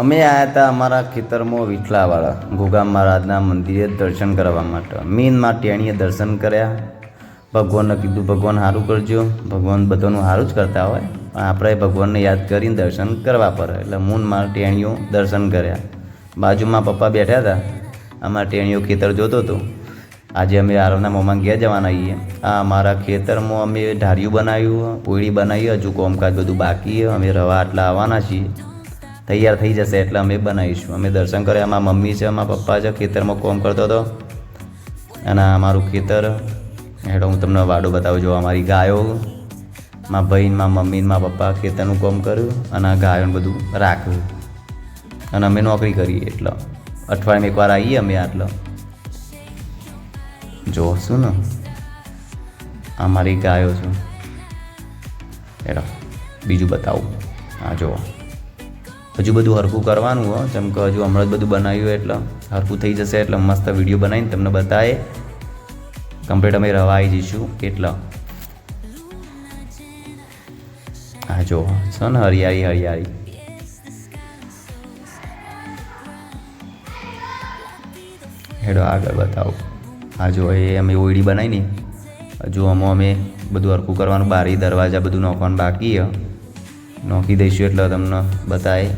અમે આવ્યા હતા અમારા ખેતરમાં વિઠલાવાળા. ઘોગા મહારાજના મંદિરે દર્શન કરવા માટે. મેનમાં ટેણીએ દર્શન કર્યા. ભગવાનને કીધું, ભગવાન સારું કરજો. ભગવાન બધાનું સારું જ કરતા હોય. પણ આપણે ભગવાનને યાદ કરીને દર્શન કરવા પડે. એટલે મૂન મારા ટેણીઓ દર્શન કર્યા. બાજુમાં પપ્પા બેઠા હતા. અમારા ટેણીઓ ખેતર જોતો હતો. આજે અમે આરોના મોમાં ગયા જવાના છીએ આ અમારા ખેતરમાં અમે ઢારિયું બનાવ્યું ઓળી બનાવી, હજુ કોમકાજ બધું બાકી અમે રવા આટલા આવવાના છીએ. તૈયાર થઈ જશે એટલે અમે બનાવીશું. અમે દર્શન કર્યા અમારા મમ્મી છે અમારા પપ્પા છે, ખેતરમાં કોમ કરતો હતો. અને અમારું ખેતર. હેડો, હું તમને વાડો બતાવું, જો અમારી ગાયો, મા ભાઈ, મા મમ્મી, મા પપ્પા ખેતરનું કામ કર્યું અને ગાયોને બધું રાખ્યું. અને અમે નોકરી કરીએ એટલે. અઠવાડિયામાં એકવાર આવીએ અમે આટલો. જો, શું ને? આ મારી ગાયો છું. હેડો, બીજું બતાવું. હા જુઓ. હજુ બધું હરખું કરવાનું હોય જેમ કે હજુ હમણાં જ બધું બનાવ્યું એટલે હરખું થઈ જશે એટલે મસ્ત વીડિયો બનાવીને તમને બતાવે કમ્પ્લીટ અમે રવાઈ જઈશું એટલે. હા જો, છો ને હરિયાળી હરિયાળી. હેડો આગળ બતાવો. હા જો, એ અમે ઓઈડી બનાવી ને હજુ આમાં અમે બધું હરખું કરવાનું, બારી, દરવાજા બધું નાખવાનું બાકી છે. નોખી દઈશું એટલે તમને બતાવે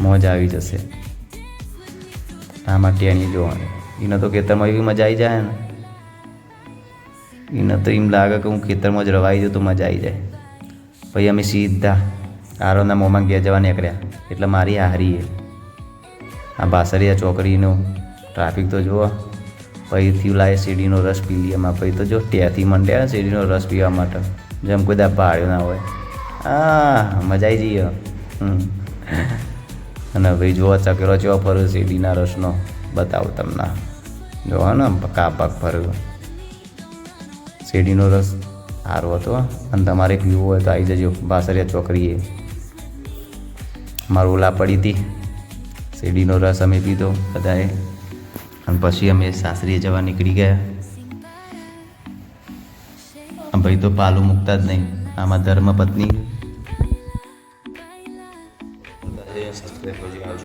મોજ આવી જશે. આમાં ટેણી જોવાની. એને તો ખેતરમાં એવી મજા આવી જાય ને. એને તો એમ લાગે કે હું ખેતરમાં જ રવાઈ જાઉં તો મજા આવી જાય. પછી અમે સીધા આરોના મોંમાં ઘેર જવા નીકળ્યા. એટલે મારી હારીએ આ બાસરિયા ચોકડીનો ટ્રાફિક તો જુઓ. પછી લાવે શેરડીનો રસ પી લઈએ એમાં. પછી તો જો ત્યાંથી મંડ્યા શેરડીનો રસ પીવા માટે. જેમ કોઈ દા પાડ્યો ના હોય. આ, મજા આવી જઈએ. હમ. અને ભાઈ જોવા ચકેલો ચેવો ફર્યો શેરડીના રસનો. બતાવું તમને. જોવા ને પાક પાક ફર્યો. શેરડીનો રસ સારો હતો અને તમારે પીવો હોય તો આવી જજો, બાસરિયા ચોકરીએ. મારું ઓલા પડી હતી. શેરડીનો રસ અમે પીધો બધાએ. અને પછી અમે સાસરીએ જવા નીકળી ગયા. ભાઈ તો પાલું મૂકતા જ નહીં. આમાં ધર્મપત્ની 对，我就要求。